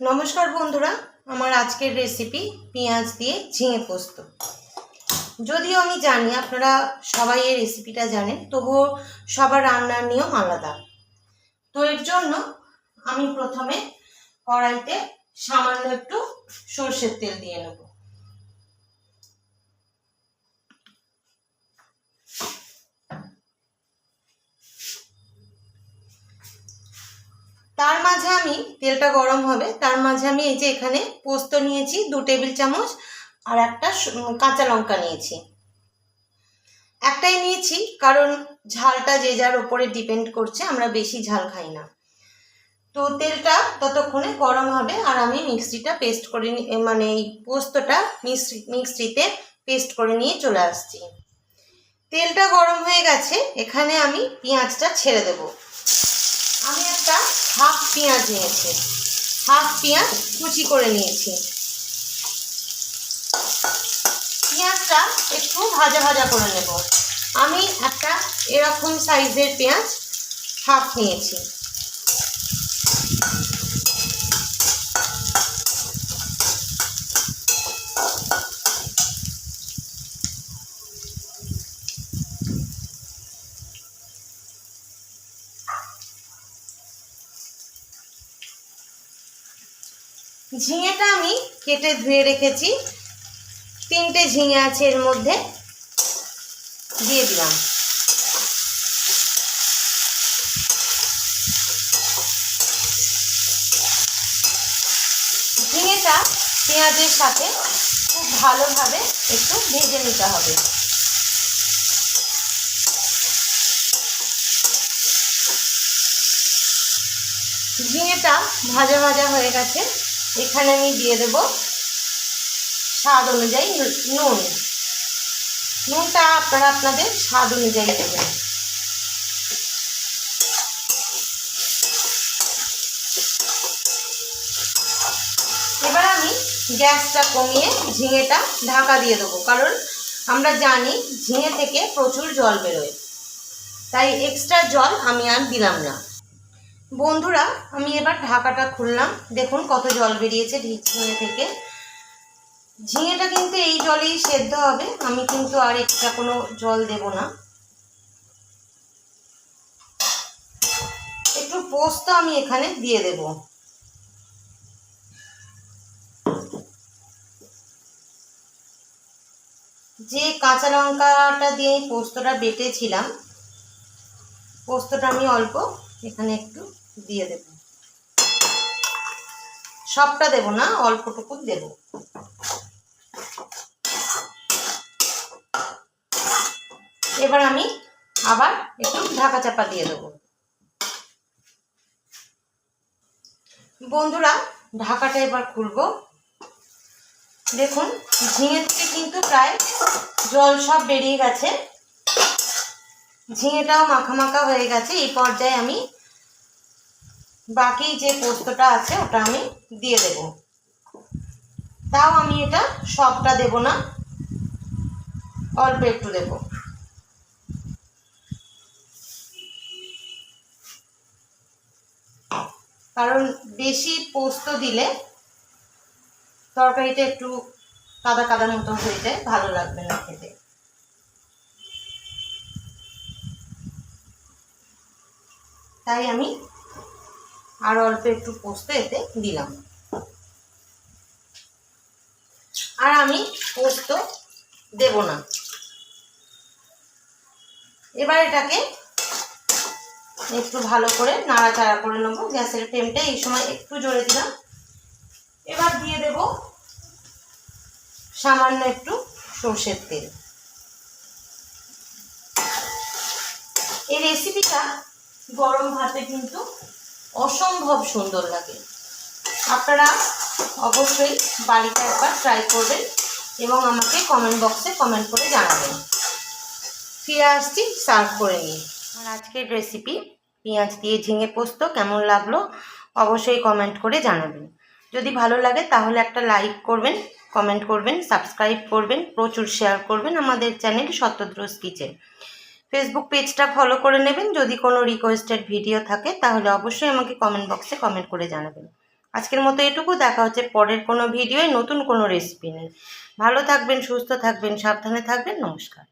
নমস্কার বন্ধুরা, আমার আজকের রেসিপি পেঁয়াজ দিয়ে ঝিঙে পোস্ত। যদিও আমি জানি, আপনারা সবাই এই রেসিপিটা জানেন, তবুও সবার রান্নার নিয়ম আলাদা। তো এর জন্য আমি প্রথমে কড়াইতে সামান্য একটু সর্ষের তেল দিয়ে নেব। তার মাঝে আমি, তেলটা গরম হবে, তার মাঝে আমি এই যে এখানে পোস্ত নিয়েছি, দু টেবিল চামচ, আর একটা কাঁচা লঙ্কা নিয়েছি। একটাই নিয়েছি, কারণ ঝালটা যে যার ওপরে ডিপেন্ড করছে, আমরা বেশি ঝাল খাই না। তো তেলটা ততক্ষণে গরম হবে, আর আমি মিক্সিটা পেস্ট করে মানে এই পোস্তটা মিক্সি মিক্সিতে পেস্ট করে নিয়ে চলে আসছি। তেলটা গরম হয়ে গেছে, এখানে আমি পেঁয়াজটা ছেড়ে দেবো। হাফ পেঁয়াজ নিয়েছি। হাফ পেঁয়াজ কুচি করে নিয়েছি। পেঁয়াজটা একটু ভাজা ভাজা করে নেব। আমি একটা এরকম সাইজের পেঁয়াজ হাফ নিয়েছি। ঝিঙেটা আমি কেটে ধুয়ে রেখেছি। তিনটে ঝিঙে আছে এর মধ্যে। দিয়ে দিলাম। ঝিঙেটা পেঁয়াজের সাথে খুব ভালোভাবে একটু ভেজে নিতে হবে। ঝিঙেটা ভাজা ভাজা হয়ে গেছে। এখানে আমি দিয়ে দেব স্বাদ অনুযায়ী নুন। নুনটা আপনারা আপনাদের স্বাদ অনুযায়ী দেবেন। এবার আমি গ্যাসটা কমিয়ে ঝিঙেটা ঢাকা দিয়ে দেবো, কারণ আমরা জানি ঝিঙে থেকে প্রচুর জল বেরোয়। তাই এক্সট্রা জল আমি আর দিলাম না। বন্ধুরা, আমি এবার ঢাকাটা খুললাম। দেখুন কত জল বেরিয়েছে ঝিঙে থেকে। ঝিঙেটা কিন্তু এই জলেই সেদ্ধ হবে। আমি কিন্তু আর এক্সট্রা কোনো জল দেব না। একটু পোস্ত আমি এখানে দিয়ে দেব। যে কাঁচা লঙ্কাটা দিয়ে পোস্তটা বেটেছিলাম, পোস্তটা আমি অল্প এখানে একটু দিয়ে দেব। সবটা দেব না অল্পটুকু দেব। এবার আমি আবার একটু ঢাকা চাপা দিয়ে দেবো। বন্ধুরা, ঢাকাটা এবার খুলবো। দেখুন ঝিঙে থেকে কিন্তু প্রায় জল সব বেরিয়ে গেছে। ঝিঙেটাও মাখা মাখা হয়ে গেছে। এই পর্যায়ে আমি বাকি যে পোস্তটা আছে, ওটা আমি দিয়ে দেব। তাও আমি এটা সবটা দেব না, অল্প একটু দেব। কারণ বেশি পোস্ত দিলে তরকারিটা একটু কাদা কাদা মতো হয়ে যায়, ভালো লাগবে না খেতে। তাই আমি আর অল্প একটু পোস্ত এতে দিলাম। আর আমি পোস্ত দেব না। এবার এটাকে একটু ভালো করে নাড়াচাড়া করে নেব। গ্যাসের ফ্লেমটা এই সময় একটু জোরে দিলাম। এবার দিয়ে দেব সামান্য একটু সর্ষের তেল। এই রেসিপিটা গরম ভাতে কিন্তু অসম্ভব সুন্দর লাগে। আপনারা অবশ্যই বাড়িতে একবার ট্রাই করবেন এবং আমাকে কমেন্ট বক্সে কমেন্ট করে জানাবেন। ফিরে আসছি সার্ভ করে নিয়ে। আর আজকের রেসিপি পেঁয়াজ দিয়ে ঝিঙে পোস্ত কেমন লাগল অবশ্যই কমেন্ট করে জানাবেন। যদি ভালো লাগে তাহলে একটা লাইক করবেন কমেন্ট করবেন সাবস্ক্রাইব করবেন, প্রচুর শেয়ার করবেন আমাদের চ্যানেল শতদ্রোজ কিচেন ফেসবুক পেজটা ফলো করে নেবেন। যদি কোনো রিকোয়েস্টেড ভিডিও থাকে, তাহলে অবশ্যই আমাকে কমেন্ট বক্সে কমেন্ট করে জানাবেন। আজকের মতো এটুকু। দেখা হচ্ছে পরের কোনো ভিডিওয় নতুন কোনো রেসিপি নেই ভালো থাকবেন, সুস্থ থাকবেন, সাবধানে থাকবেন। নমস্কার।